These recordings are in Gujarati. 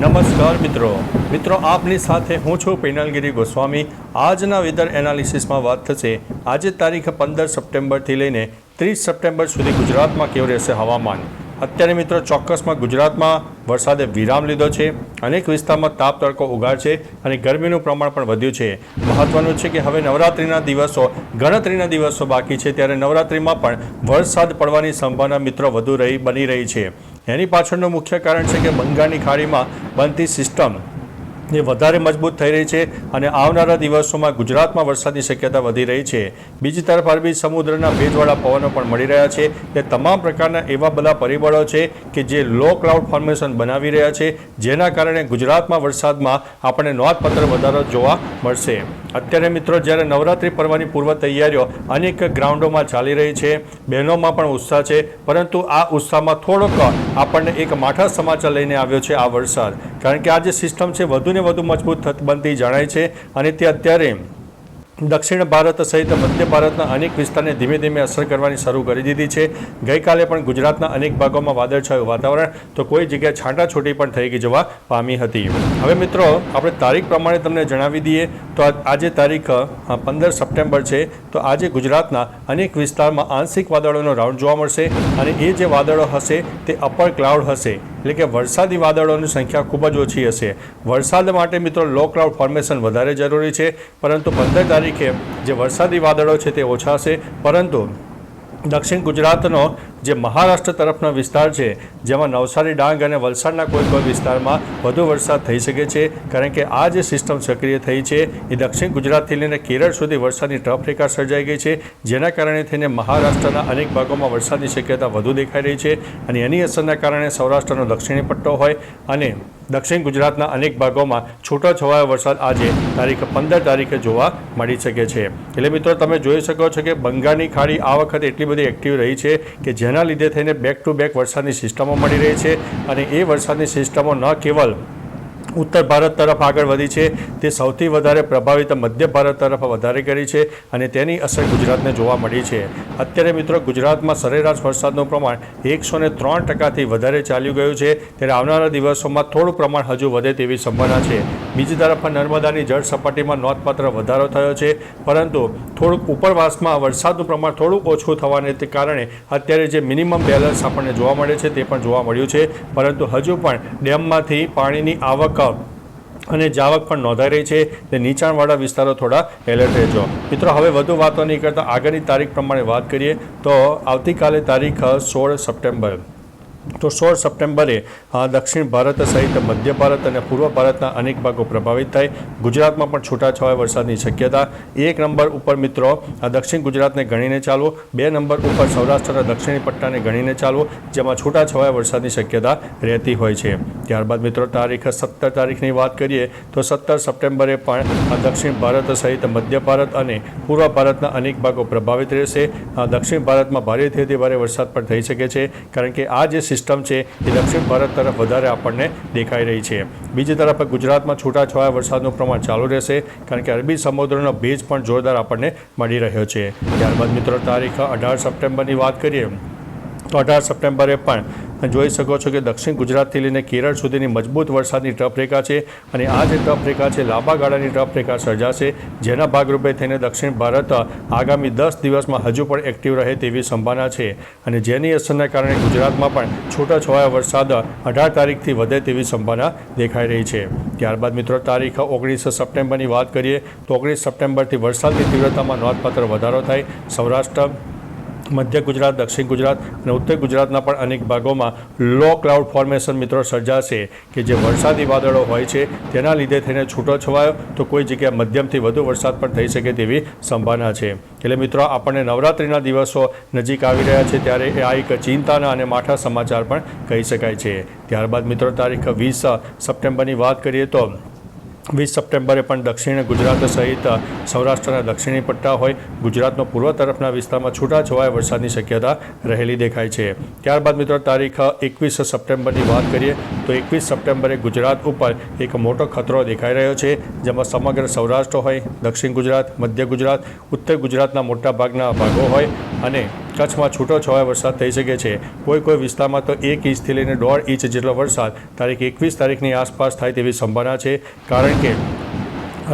નમસ્કાર મિત્રો. મિત્રો, આપની સાથે હું છું પૈનલગીરી ગોસ્વામી. આજના વેધર એનાલિસિસમાં વાત થશે. આજે તારીખ પંદર સપ્ટેમ્બરથી લઈને ત્રીસ સપ્ટેમ્બર સુધી ગુજરાતમાં કેવું રહેશે હવામાન? અત્યારે મિત્રો, ચોક્કસમાં ગુજરાતમાં વરસાદે વિરામ લીધો છે. અનેક વિસ્તારમાં તાપ તડકો ઉગાડ છે અને ગરમીનું પ્રમાણ પણ વધ્યું છે. મહત્વનું છે કે હવે નવરાત્રિના દિવસો, ગણતરીના દિવસો બાકી છે. ત્યારે નવરાત્રિમાં પણ વરસાદ પડવાની સંભાવના મિત્રો વધુ રહી, બની રહી છે. એની પાછળનું મુખ્ય કારણ છે કે બંગાળની ખાડીમાં બનતી સિસ્ટમ એ વધારે મજબૂત થઈ રહી છે અને આવનારા દિવસોમાં ગુજરાતમાં વરસાદની શક્યતા વધી રહી છે. બીજી તરફ અરબી સમુદ્રના ભેજવાળા પવનો પણ મળી રહ્યા છે. તે તમામ પ્રકારના એવા બધા પરિબળો છે કે જે લો ક્લાઉડ ફોર્મેશન બનાવી રહ્યા છે, જેના કારણે ગુજરાતમાં વરસાદમાં આપણને નોંધપત્ર વધારો જોવા મળશે. અત્યારે મિત્રો, જ્યારે નવરાત્રિ પર્વની પૂર્વ તૈયારીઓ અનેક ગ્રાઉન્ડોમાં ચાલી રહી છે, બહેનોમાં પણ ઉત્સાહ છે, પરંતુ આ ઉત્સાહમાં થોડોક આપણને એક માઠા સમાચાર લઈને આવ્યો છે આ વરસાદ. કારણ કે આ જે સિસ્ટમ છે, વધુને વધુ મજબૂત બનતી જણાય છે. અને તે અત્યારે દક્ષિણ ભારત સહિત મધ્ય ભારતના અનેક વિસ્તારને ધીમે ધીમે અસર કરવાની શરૂ કરી દીધી છે. ગઈકાલે પણ ગુજરાતના અનેક ભાગોમાં વાદળછાયું વાતાવરણ તો કોઈ જગ્યાએ છાંટાછૂટી પણ થઈ ગઈ જવા પામી હતી. હવે મિત્રો, આપણે તારીખ પ્રમાણે તમને જણાવી દઈએ તો આજે તારીખ પંદર સપ્ટેમ્બર છે. તો આજે ગુજરાતના અનેક વિસ્તારમાં આંશિક વાદળોનો રાઉન્ડ જોવા મળશે અને એ જે વાદળો હશે તે અપર ક્લાઉડ હશે. એટલે કે વરસાદી વાદળોની સંખ્યા ખૂબ જ ઓછી હશે. વરસાદ માટે મિત્રો, લો ક્લાઉડ ફોર્મેશન વધારે જરૂરી છે. પરંતુ પંદર તારીખે જે વરસાદી વાદળો છે તે ઓછા હશે પરંતુ દક્ષિણ ગુજરાતનો જે મહારાષ્ટ્ર તરફનો વિસ્તાર છે, જેમાં નવસારી, ડાંગ અને વલસાડના કોઈ કોઈ વિસ્તારમાં વધુ વરસાદ થઈ શકે છે, કારણ કે આ જે સિસ્ટમ સક્રિય થઈ છે, એ દક્ષિણ ગુજરાતથી લઈને કેરળ સુધી વરસાદની ટફરેખા સર્જાઈ ગઈ છે, જેના કારણે થઈને મહારાષ્ટ્રના અનેક ભાગોમાં વરસાદની શક્યતા વધુ દેખાઈ રહી છે, અને એની અસરના કારણે સૌરાષ્ટ્રનો દક્ષિણી પટ્ટો હોય, અને દક્ષિણ ગુજરાતના અનેક ભાગોમાં છૂટોછવાયો વરસાદ આજે તારીખ પંદર તારીખે જોવા મળી શકે છે. એટલે મિત્રો, તમે જોઈ શકો છો કે બંગાળની ખાડી આ વખતે એટલી બધી એક્ટિવ રહી છે કે જેના લીધે થઈને બેક ટુ બેક વરસાદની સિસ્ટમો મળી રહી છે અને એ વરસાદની સિસ્ટમો ન કેવલ ઉત્તર ભારત તરફ આગળ વધી છે. તે સૌથી વધારે પ્રભાવિત મધ્ય ભારત તરફ વધારે કરી છે અને તેની અસર ગુજરાતને જોવા મળી છે. અત્યારે મિત્રો ગુજરાતમાં સરેરાશ વરસાદનું પ્રમાણ એકસો ને ત્રણ ટકાથી વધારે ચાલ્યું ગયું છે. ત્યારે આવનારા દિવસોમાં થોડું પ્રમાણ હજુ વધે તેવી સંભાવના છે. બીજી તરફ નર્મદાની જળ સપાટીમાં નોંધપાત્ર વધારો થયો છે. પરંતુ થોડુંક ઉપરવાસમાં વરસાદનું પ્રમાણ થોડુંક ઓછું થવાને કારણે અત્યારે જે મિનિમમ બેલેન્સ આપણને જોવા મળે છે તે પણ જોવા મળ્યું છે. પરંતુ હજુ પણ ડેમમાંથી પાણીની આવક અને જાવક પણ નોંધાઈ રહી છે તે નીચાણવાળા વિસ્તારો થોડા એલર્ટ રહેજો. મિત્રો, હવે વધુ વાતો નહીં કરતા, આગળની તારીખ પ્રમાણે વાત કરીએ તો આવતીકાલે તારીખ સોળ સપ્ટેમ્બર. તો સોળ સપ્ટેમ્બરે દક્ષિણ ભારત સહિત મધ્ય ભારત અને પૂર્વ ભારતના અનેક ભાગો પ્રભાવિત થાય. ગુજરાતમાં પણ છૂટાછવાયા વરસાદની શક્યતા. એક નંબર ઉપર, મિત્રો દક્ષિણ ગુજરાતને ગણીને ચાલવો બે નંબર ઉપર સૌરાષ્ટ્રના દક્ષિણી પટ્ટાને ગણીને ચાલવો જેમાં છૂટાછવાયા વરસાદની શક્યતા રહેતી હોય છે. ત્યારબાદ મિત્રો, તારીખ સત્તર તારીખની વાત કરીએ તો સત્તર સપ્ટેમ્બરે પણ દક્ષિણ ભારત સહિત મધ્ય ભારત અને પૂર્વ ભારતના અનેક ભાગો પ્રભાવિત રહેશે. દક્ષિણ ભારતમાં ભારેથી અતિ ભારે વરસાદ પણ થઈ શકે છે, કારણ કે આ જે સિસ્ટમ છે એ દક્ષિણ ભારત તરફ વધારે આપણને દેખાઈ રહી છે. બીજી તરફ ગુજરાતમાં છૂટાછવાયા વરસાદનું પ્રમાણ ચાલુ રહેશે, કારણ કે અરબી સમુદ્રનો ભેજ પણ જોરદાર આપણને મળી રહ્યો છે. ત્યારબાદ મિત્રો, તારીખ અઢાર સપ્ટેમ્બરની વાત કરીએ તો અઢાર સપ્ટેમ્બરે પણ જોઈ શકો છો કે દક્ષિણ ગુજરાતથી લઈને કેરળ સુધીની મજબૂત વરસાદની ટફ રેખા છે અને આ જે ટપરેખા છે, લાંબા ગાળાની ટફ રેખા સર્જાશે, જેના ભાગરૂપે થઈને દક્ષિણ ભારત આગામી દસ દિવસમાં હજુ પણ એક્ટિવ રહે તેવી સંભાવના છે. અને જેની અસરના કારણે ગુજરાતમાં પણ છૂટાછવાયા વરસાદ અઢાર તારીખથી વધે તેવી સંભાવના દેખાઈ રહી છે. ત્યારબાદ મિત્રો, તારીખ ઓગણીસ સપ્ટેમ્બરની વાત કરીએ, તો ઓગણીસ સપ્ટેમ્બરથી વરસાદની તીવ્રતામાં નોંધપાત્ર વધારો થાય. સૌરાષ્ટ્ર મધ્ય ગુજરાત, દક્ષિણ ગુજરાત અને ઉત્તર ગુજરાતના પણ અનેક ભાગોમાં લો ક્લાઉડ ફોર્મેશન મિત્રો સર્જાશે કે જે વરસાદી વાદળો હોય છે તેના લીધે થઈને છૂટો છવાયો. તો કોઈ જગ્યાએ મધ્યમથી વધુ વરસાદ પણ થઈ શકે તેવી સંભાવના છે. એટલે મિત્રો, આપણને નવરાત્રિના દિવસો નજીક આવી રહ્યા છે ત્યારે આ એક ચિંતાના અને માઠા સમાચાર પણ કહી શકાય છે. ત્યારબાદ મિત્રો, તારીખ વીસ સપ્ટેમ્બરની વાત કરીએ તો વીસ સપ્ટેમ્બરે પણ દક્ષિણ ગુજરાત સહિત સૌરાષ્ટ્રના દક્ષિણી પટ્ટા હોય, ગુજરાતનો પૂર્વ તરફના વિસ્તારમાં છૂટાછવાયા વરસાદની શક્યતા રહેલી દેખાય છે. ત્યારબાદ મિત્રો, તારીખ એકવીસ સપ્ટેમ્બરની વાત કરીએ, તો એકવીસ સપ્ટેમ્બરે ગુજરાત ઉપર એક મોટો ખતરો દેખાઈ રહ્યો છે, જેમાં સમગ્ર સૌરાષ્ટ્ર હોય, દક્ષિણ ગુજરાત, મધ્ય ગુજરાત, ઉત્તર ગુજરાતના મોટા ભાગના ભાગો હોય અને કચ્છમાં છૂટો છવાયો વરસાદ થઈ શકે છે. કોઈ કોઈ વિસ્તારમાં તો એક ઇંચથી લઈને દોઢ ઇંચ જેટલો વરસાદ તારીખ એકવીસ તારીખની આસપાસ થાય તેવી સંભાવના છે. કારણ કે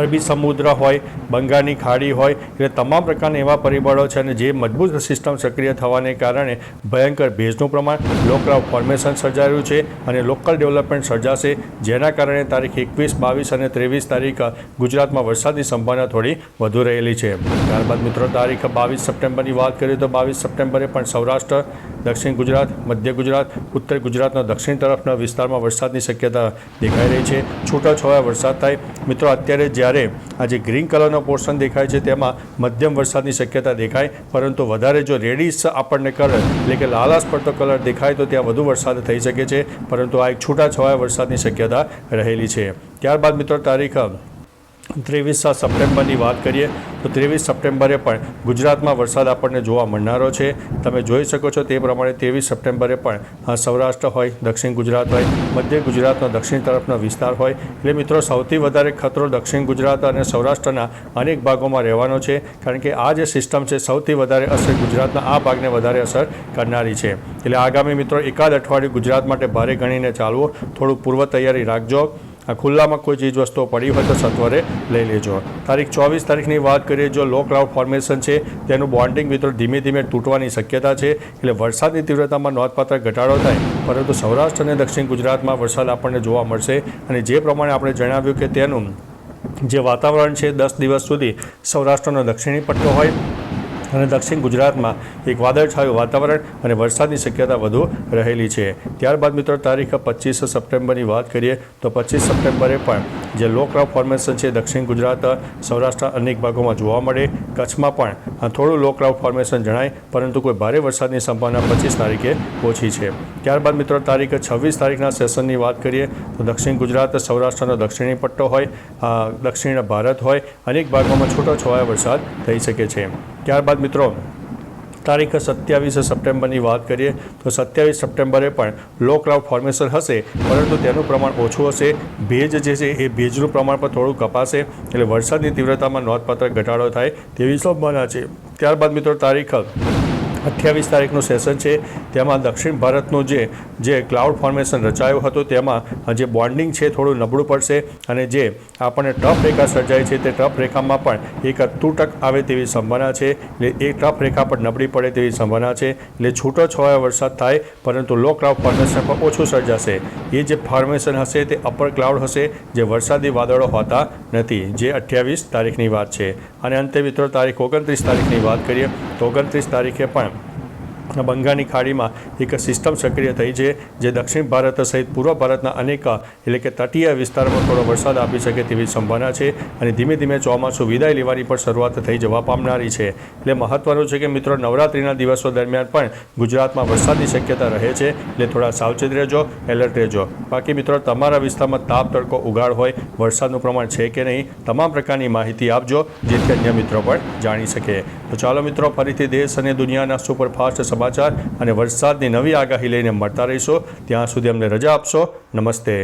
અરબી સમુદ્ર હોય, બંગાળની ખાડી હોય, એટલે તમામ પ્રકારના એવા પરિબળો છે અને જે મજબૂત સિસ્ટમ સક્રિય થવાને કારણે ભયંકર ભેજનું પ્રમાણ લોકરાવ ફોર્મેશન સર્જાયું છે અને લોકલ ડેવલપમેન્ટ સર્જાશે, જેના કારણે તારીખ એકવીસ, બાવીસ અને ત્રેવીસ તારીખ ગુજરાતમાં વરસાદની સંભાવના થોડી વધુ રહેલી છે. ત્યારબાદ મિત્રો, તારીખ બાવીસ સપ્ટેમ્બરની વાત કરીએ તો બાવીસ સપ્ટેમ્બરે પણ સૌરાષ્ટ્ર દક્ષિણ ગુજરાત, મધ્ય ગુજરાત, ઉત્તર ગુજરાતના દક્ષિણ તરફના વિસ્તારમાં વરસાદની શક્યતા દેખાઈ રહી છે. છૂટાછવાયા વરસાદ થાય. મિત્રો, અત્યારે જ્યારે આ જે ગ્રીન કલરનો પોર્શન દેખાય છે, તેમાં મધ્યમ વરસાદની શક્યતા દેખાય. પરંતુ વધારે જો રેડિશ આપણને કલર, એટલે કે લાલાશ પડતો કલર દેખાય, તો ત્યાં વધુ વરસાદ થઈ શકે છે. પરંતુ આ એક છૂટાછવાયા વરસાદની શક્યતા રહેલી છે. ત્યારબાદ, મિત્રો, તારીખ ત્રેવીસ સપ્ટેમ્બરની વાત કરીએ, તો ત્રેવીસ સપ્ટેમ્બરે પણ ગુજરાતમાં વરસાદ આપણને જોવા મળનારો છે. તમે જોઈ શકો છો તે પ્રમાણે ત્રેવીસ સપ્ટેમ્બરે પણ સૌરાષ્ટ્ર હોય, દક્ષિણ ગુજરાત હોય, મધ્ય ગુજરાતનો દક્ષિણ તરફનો વિસ્તાર હોય. એટલે મિત્રો, સૌથી વધારે ખતરો દક્ષિણ ગુજરાત અને સૌરાષ્ટ્રના અનેક ભાગોમાં રહેવાનો છે, કારણ કે આ જે સિસ્ટમ છે સૌથી વધારે અસર ગુજરાતના આ ભાગને વધારે અસર કરનારી છે. એટલે આગામી મિત્રો, એકાદ અઠવાડિયું ગુજરાત માટે ભારે ગણીને ચાલવો થોડું પૂર્વ તૈયારી રાખજો. ખુલ્લામાં કોઈ ચીજ વસ્તુઓ પડી હોય તો સત્વરે લઈ લેજો. તારીખ ચોવીસ તારીખની વાત કરીએ, જો લો ક્લાઉડ ફોર્મેશન છે, તેનું બોન્ડિંગ મિત્રો ધીમે ધીમે તૂટવાની શક્યતા છે, એટલે વરસાદની તીવ્રતામાં નોંધપાત્ર ઘટાડો થાય, પરંતુ સૌરાષ્ટ્ર અને દક્ષિણ ગુજરાતમાં વરસાદ આપણને જોવા મળશે અને જે પ્રમાણે આપણે જણાવ્યું કે તેનું જે વાતાવરણ છે, દસ દિવસ સુધી સૌરાષ્ટ્રનો દક્ષિણી પટ્ટો હોય અને દક્ષિણ ગુજરાતમાં એક વાદળછાયું વાતાવરણ અને વરસાદની શક્યતા વધુ રહેલી છે. ત્યારબાદ મિત્રો, તારીખ પચીસ સપ્ટેમ્બરની વાત કરીએ તો પચીસ સપ્ટેમ્બરે પણ જે લો ફોર્મેશન છે દક્ષિણ ગુજરાત સૌરાષ્ટ્ર અનેક ભાગોમાં જોવા મળે. કચ્છમાં પણ થોડું લો ફોર્મેશન જણાય, પરંતુ કોઈ ભારે વરસાદની સંભાવના પચીસ તારીખે ઓછી છે. ત્યારબાદ મિત્રો, તારીખ છવ્વીસ તારીખના સેશનની વાત કરીએ તો દક્ષિણ ગુજરાત, સૌરાષ્ટ્રનો દક્ષિણી પટ્ટો હોય દક્ષિણ ભારત હોય, અનેક ભાગોમાં છૂટો છવાયો વરસાદ થઈ શકે છે. ત્યારબાદ મિત્રો, તારીખ સત્યાવીસ સપ્ટેમ્બરની વાત કરીએ, તો સત્યાવીસ સપ્ટેમ્બરે પણ લો ક્લાઉડ ફોર્મેશન હશે, પરંતુ તેનું પ્રમાણ ઓછું હશે. ભેજ જે છે, એ ભેજનું પ્રમાણ પણ થોડું કપાશે, એટલે વરસાદની તીવ્રતામાં નોંધપાત્ર ઘટાડો થાય તેવી સંભાવના છે. ત્યારબાદ મિત્રો, તારીખ અઠ્યાવીસ તારીખનું સેશન છે. તેમાં દક્ષિણ ભારતનું જે જે ક્લાઉડ ફોર્મેશન રચાયું હતું, તેમાં જે બોન્ડિંગ છે, થોડું નબળું પડશે અને જે આપણને ટફ રેખા સર્જાય છે, તે ટફ રેખામાં પણ એક તૂટક આવે તેવી સંભાવના છે. એટલે એ ટફ રેખા પર નબળી પડે તેવી સંભાવના છે. એટલે છૂટો છવાયો વરસાદ થાય, પરંતુ લો ક્લાઉડ ફોર્મેશન પણ ઓછું સર્જાશે. એ જે ફોર્મેશન હશે તે અપર ક્લાઉડ હશે, જે વરસાદી વાદળો હોતા નથી, જે અઠ્યાવીસ તારીખની વાત છે. અને અંતે મિત્રો તારીખ ઓગણત્રીસ તારીખની વાત કરીએ, તો ઓગણત્રીસ તારીખે પણ બંગાળની ખાડીમાં એક સિસ્ટમ સક્રિય થઈ છે, જે દક્ષિણ ભારત સહિત પૂર્વ ભારતના અનેક, એટલે કે તટીય વિસ્તારમાં થોડો વરસાદ આપી શકે તેવી સંભાવના છે અને ધીમે ધીમે ચોમાસું વિદાય લેવાની પણ શરૂઆત થઈ જવા પામનારી છે. એટલે મહત્વનું છે કે મિત્રો, નવરાત્રિના દિવસો દરમિયાન પણ ગુજરાતમાં વરસાદની શક્યતા રહે છે. એટલે થોડા સાવચેત રહેજો, એલર્ટ રહેજો. બાકી મિત્રો, તમારા વિસ્તારમાં તાપ, તડકો, ઉગાડ હોય, વરસાદનું પ્રમાણ છે કે નહીં, તમામ પ્રકારની માહિતી આપજો, જેથી અન્ય મિત્રો પણ જાણી શકે. તો ચાલો મિત્રો, ફરીથી દેશ અને દુનિયાના સુપરફાસ્ટ સમાચાર અને વરસાદની નવી આગાહી લઈને મળતા રહીશો. ત્યાં સુધી અમને રજા આપશો. નમસ્તે.